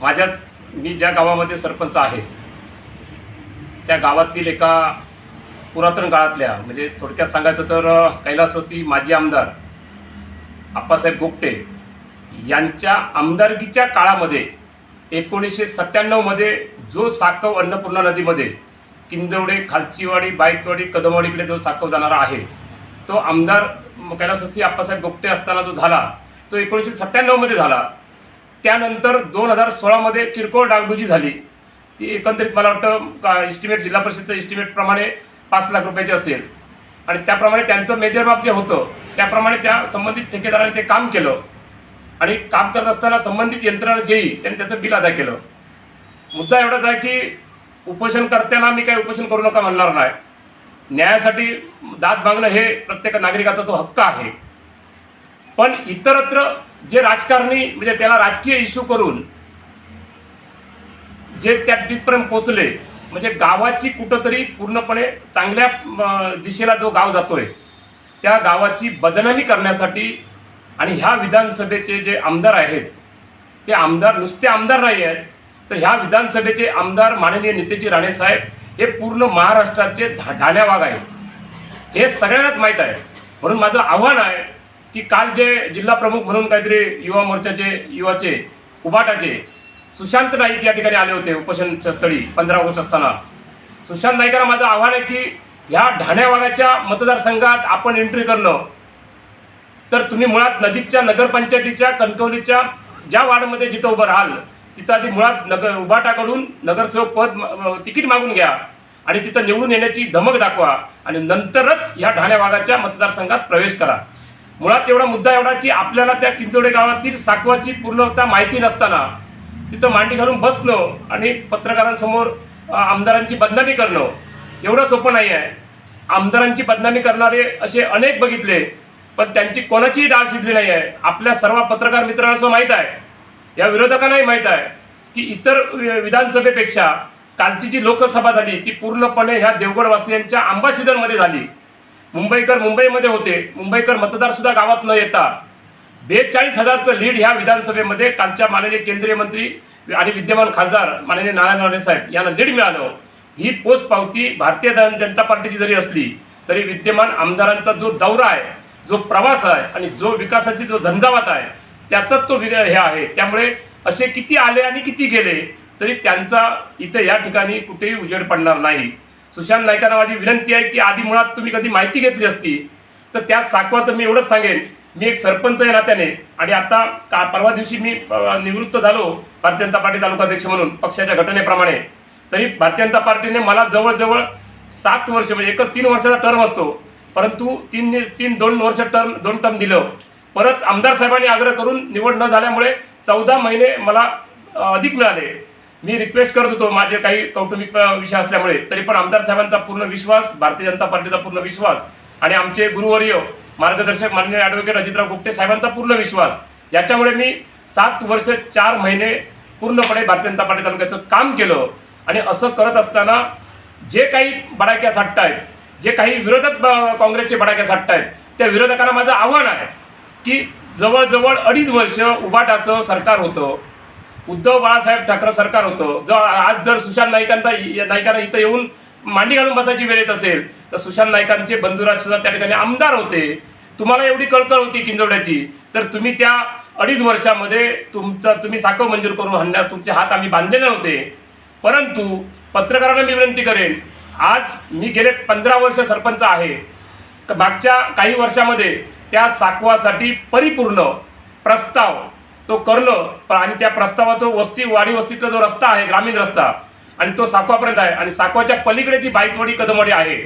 माझ्या मी ज्या गावामध्ये सरपंच आहे त्या गावातील एका पुरातन काळातल्या म्हणजे थोडक्यात सांगायचं तर कैलासवासी माजी आमदार आप्पासाहेब गोपटे यांच्या आमदारकीच्या काळामध्ये एकोणीसशे सत्त्याण्णवमध्ये जो साकव अन्नपूर्णा नदीमध्ये किंजवडे खालचीवाडी बायतवाडी कदमवाडीकडे जो साकव जाणारा आहे तो आमदार कैलासवासी आप्पासाहेब गोपटे असताना जो झाला तो एकोणीसशे सत्त्याण्णवमध्ये झाला. त्यानंतर दोन हजार सोळामध्ये किरकोळ डागडुजी झाली. ती एकंदरीत मला वाटतं का इस्टिमेट जिल्हा परिषदचं इस्टिमेटप्रमाणे पाच लाख रुपयाचे असेल. आणि त्याप्रमाणे त्यांचं मेजर बाब जे होतं त्याप्रमाणे त्या संबंधित ठेकेदाराने ते काम केलं. आणि काम करत असताना संबंधित यंत्रणा जे त्यांनी त्याचं बिल अदा केलं. मुद्दा एवढाच आहे की उपोषण करताना मी काही उपोषण करू नका म्हणणार नाही. न्यायासाठी दाद मागणं हे प्रत्येक नागरिकाचा तो हक्क आहे. पण इतरत्र जे राजकारणी म्हणजे त्याला राजकीय इश्यू करून जे त्या तिथपर्यंत पोचले म्हणजे गावाची कुठंतरी पूर्णपणे चांगल्या दिशेला जो गाव जातोय त्या गावाची बदनामी करण्यासाठी आणि ह्या विधानसभेचे जे आमदार आहेत ते आमदार नुसते आमदार नाही आहेत तर ह्या विधानसभेचे आमदार माननीय नितेजी राणेसाहेब हे पूर्ण महाराष्ट्राचे धा ढाण्यावाग आहेत. हे सगळ्यांनाच माहीत आहे. म्हणून माझं आव्हान आहे की काल जे जिल्हा प्रमुख म्हणून काहीतरी युवा मोर्चाचे युवाचे उभाटाचे सुशांत नाईक या ठिकाणी आले होते उपोषणच्या स्थळी पंधरा ऑगस्ट असताना. सुशांत नाईकांना माझं आव्हान आहे की ह्या ढाण्यावागाच्या मतदारसंघात आपण एंट्री करणं. तर तुम्ही मुळात नजीकच्या नगरपंचायतीच्या कणकवलीच्या ज्या वार्डमध्ये जिथं उभं राहाल तिथं आधी मुळात नगर उभाटाकडून नगरसेवक पद तिकीट मागून घ्या आणि तिथं निवडून येण्याची धमक दाखवा आणि नंतरच ह्या ढाण्याभागाच्या मतदारसंघात प्रवेश करा. मुळात एवढा मुद्दा एवढा की आपल्याला त्या किंचोडे गावातील साकवाची पूर्णता माहिती नसताना तिथं मांडी घालून बसणं आणि पत्रकारांसमोर आमदारांची बदनामी करणं एवढं सोपं नाही आहे. आमदारांची बदनामी करणारे असे अनेक बघितले पण त्यांची कोणाचीही डाळ शिजली नाही आहे. आपल्या सर्व पत्रकार मित्रांना माहीत आहे या विरोधकांनाही माहीत आहे की इतर वि- विधानसभेपेक्षा कालची जी लोकसभा झाली ती पूर्णपणे ह्या देवगडवासियांच्या अंबाशिदरमध्ये झाली. मुंबईकर मुंबईमध्ये होते. मुंबईकर मतदारसुद्धा गावात न येता. बेचाळीस हजारचं लीड ह्या विधानसभेमध्ये कालच्या माननीय केंद्रीय मंत्री आणि विद्यमान खासदार माननीय नारायण राणे साहेब यांना लीड मिळालं. ही पोस्ट पावती भारतीय जन- जनता पार्टीची जरी असली तरी विद्यमान आमदारांचा जो दौरा आहे जो प्रवास आहे आणि जो विकासाची जो झंझावात आहे त्याचाच तो विग- हे आहे. त्यामुळे असे किती आले आणि किती गेले तरी त्यांचा इथं या ठिकाणी कुठेही उजेड पडणार नाही. सुशांत नायकांना माझी विनंती आहे की आधी मुळात तुम्ही कधी माहिती घेतली असती तर त्या साकवाचं मी एवढंच सांगेन. मी एक सरपंच आहे नात्याने आणि आता का परवा दिवशी मी निवृत्त झालो भारतीय जनता पार्टी तालुकाध्यक्ष म्हणून पक्षाच्या घटनेप्रमाणे. तरी भारतीय जनता पार्टीने मला जवळजवळ सात वर्ष म्हणजे एकच तीन वर्षाचा टर्म असतो. परंतु तीन तीन दोन वर्ष टर्म दोन टर्म दिलं. परत आमदार साहेबांनी आग्रह करून निवड न झाल्यामुळे चौदा महिने मला अधिक मिळाले. मी रिक्वेस्ट करत होतो माझे काही कौटुंबिक विषय असल्यामुळे. तरी पण आमदार साहेबांचा पूर्ण विश्वास भारतीय जनता पार्टीचा पूर्ण विश्वास आणि आमचे गुरुवर्य मार्गदर्शक माननीय ॲडव्होकेट अजितराव गुप्ते साहेबांचा पूर्ण विश्वास. याच्यामुळे मी सात वर्ष चार महिने पूर्णपणे भारतीय जनता पार्टी तालुक्याचं काम केलं आणि असं करत असताना जे काही बडाक्या साठतायत जे काही विरोधक काँग्रेसचे बडाक्या साठतायत त्या विरोधकांना माझं आव्हान आहे की जवळजवळ अडीच वर्ष उबाटाचं सरकार होतं. उद्धव बाळासाहेब ठाकरे सरकार होतं. जर आज जर सुशांत नाईकांचा नाईकांना इथं येऊन मांडी घालून बसायची वेळ येत असेल तर सुशांत नाईकांचे बंधुराज सुद्धा त्या ठिकाणी आमदार होते. तुम्हाला एवढी कळकळ होती किंजवड्याची तर तुम्ही त्या अडीच वर्षामध्ये तुमचा तुम्ही साखव मंजूर करून आणण्यास तुमचे हात आम्ही बांधलेले नव्हते परंतु पत्रकारांना मी विनंती करेन आज मी गेले पंधरा वर्ष सरपंच आहे. मागच्या काही वर्षामध्ये त्या साखवासाठी परिपूर्ण प्रस्ताव तो करलं प- आणि त्या प्रस्तावाचं वस्ती वाडी वस्तीतला जो रस्ता आहे ग्रामीण रस्ता आणि तो साकवापर्यंत आहे. आणि साकवाच्या पलीकडे जी बाईतवाडी कदमवाडी आहे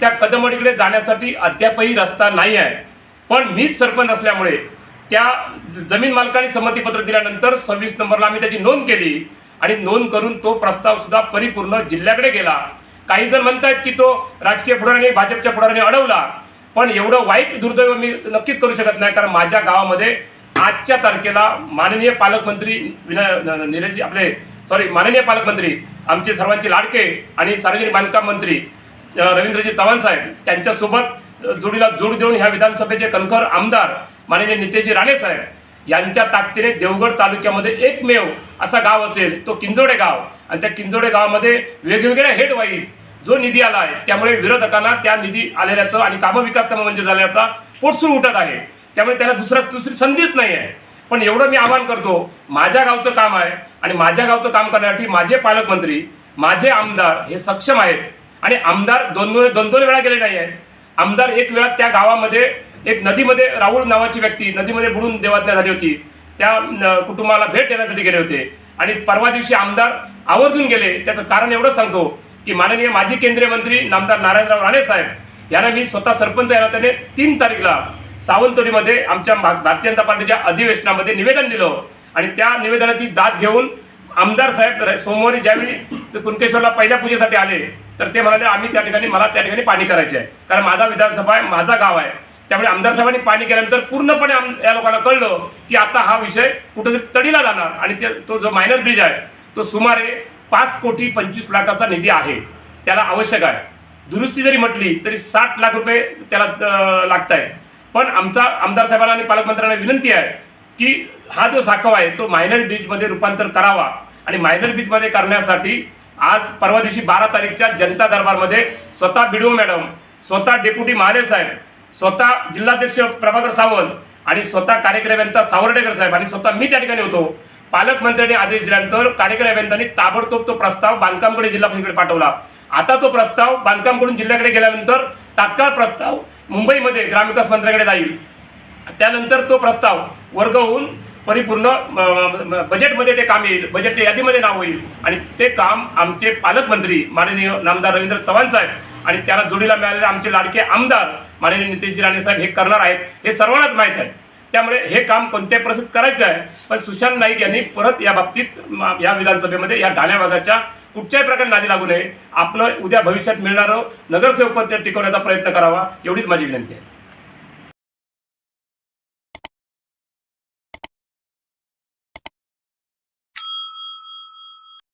त्या कदमवाडीकडे जाण्यासाठी अद्यापही रस्ता नाही आहे. पण मीच सरपंच असल्यामुळे त्या जमीन मालकाने संमतीपत्र दिल्यानंतर सव्वीस नंबरला आम्ही त्याची नोंद केली. आणि नोंद करून तो प्रस्ताव सुद्धा परिपूर्ण जिल्ह्याकडे गेला. काही जण म्हणतात की तो राजकीय पुढाऱ्याने भाजपच्या पुढाऱ्याने अडवला. पण एवढं वाईट दुर्दैव मी नक्कीच करू शकत नाही कारण माझ्या गावामध्ये आजच्या तारखेला माननीय पालकमंत्री विनय निरजी आपले सॉरी माननीय पालकमंत्री आमचे सर्वांचे लाडके आणि सार्वजनिक बांधकाम मंत्री रवींद्रजी चव्हाण साहेब त्यांच्यासोबत जोडीला जोड देऊन ह्या विधानसभेचे कणखर आमदार माननीय नितेजी राणे साहेब यांच्या ताकदीने देवगड तालुक्यामध्ये एकमेव असा गाव असेल तो किंजोडे गाव. आणि त्या किंजोडे गावामध्ये वेगवेगळ्या हेड वाईज जो निधी आला आहे त्यामुळे विरोधकांना त्या निधी आलेल्याचं आणि कामविकास कामं म्हणजे झाल्याचा पोटसूळ उठत आहे. त्यामुळे त्याला दुसरा दुसरी संधीच नाही आहे. पण एवढं मी आवाहन करतो माझ्या गावचं काम आहे आणि माझ्या गावचं काम करण्यासाठी माझे पालकमंत्री माझे आमदार हे सक्षम आहेत. आणि आमदार दोन दोन दोन दोन वेळा गेले नाही आहेत आमदार एक वेळा त्या गावामध्ये एक नदीमध्ये राहुल नावाची व्यक्ती नदीमध्ये बुडून देवाज्ञा झाली होती. त्या कुटुंबाला भेट देण्यासाठी गेले होते. आणि परवा दिवशी आमदार आवर्जून गेले. त्याचं कारण एवढंच सांगतो की माननीय माजी केंद्रीय मंत्री नामदार नारायणराव राणे साहेब यांना मी स्वतः सरपंच यांना त्याने तीन तारीखला सावंतवाडीमध्ये आमच्या भा- भारतीय जनता पार्टीच्या अधिवेशनामध्ये निवेदन दिलं आणि त्या निवेदनाची दाद घेऊन आमदार साहेब र- सोमवारी ज्यावेळी कुणकेश्वरला पहिल्या पूजेसाठी आले तर ते म्हणाले आम्ही त्या ठिकाणी मला त्या ठिकाणी पाणी करायचे आहे कारण माझा विधानसभा आहे माझा गाव आहे. त्यामुळे आमदार साहेबांनी पाणी केल्यानंतर पूर्णपणे आम या लोकांना कळलं की आता हा विषय कुठेतरी तडीला जाणार आणि ते तो जो मायनर ब्रिज आहे तो सुमारे पाच कोटी पंचवीस लाखाचा निधी आहे. त्याला आवश्यक आहे. दुरुस्ती जरी म्हटली तरी साठ लाख रुपये त्याला लागत आहे पण आमचा आमदार साहेबांना आणि पालकमंत्र्यांना विनंती आहे की हा जो साखव आहे तो मायनर बीचमध्ये रूपांतर करावा. आणि मायनर बीचमध्ये करण्यासाठी आज परवा दिवशी बारा तारीखच्या जनता दरबारमध्ये स्वतः बिडो मॅडम स्वतः डेप्युटी महाले साहेब स्वतः जिल्हाध्यक्ष प्रभाकर सावंत आणि स्वतः कार्यकारी अभियंता सावर्डेकर साहेब आणि स्वतः मी त्या ठिकाणी होतो. पालकमंत्र्यांनी आदेश दिल्यानंतर कार्यकारी अभियंत्यांनी ताबडतोब तो प्रस्ताव बांधकामकडे जिल्हा परिषदेकडे पाठवला. आता तो प्रस्ताव बांधकामकडून जिल्ह्याकडे गेल्यानंतर तात्काळ प्रस्ताव मुंबईमध्ये ग्रामविकास मंत्र्याकडे जाईल. त्यानंतर तो प्रस्ताव वर्ग होऊन परिपूर्ण बजेटमध्ये ते काम येईल. बजेटच्या यादीमध्ये नाव होईल. आणि ते काम आमचे पालकमंत्री माननीय नामदार रवींद्र चव्हाण साहेब आणि त्याला जोडीला मिळालेले आमचे लाडके आमदार माननीय नितेशजी राणे साहेब हे करणार आहेत. हे सर्वांनाच माहीत आहे. त्यामुळे हे काम कोणत्याही परिस्थितीत करायचं आहे? पण सुशांत नाईक यांनी परत या बाबतीत या विधानसभेमध्ये या ठाण्या भागाच्या कुठच्याही प्रकारे नादी लागू नये. आपलं उद्या भविष्यात मिळणारं नगरसेवक पद टिकवण्याचा प्रयत्न करावा एवढीच माझी विनंती आहे.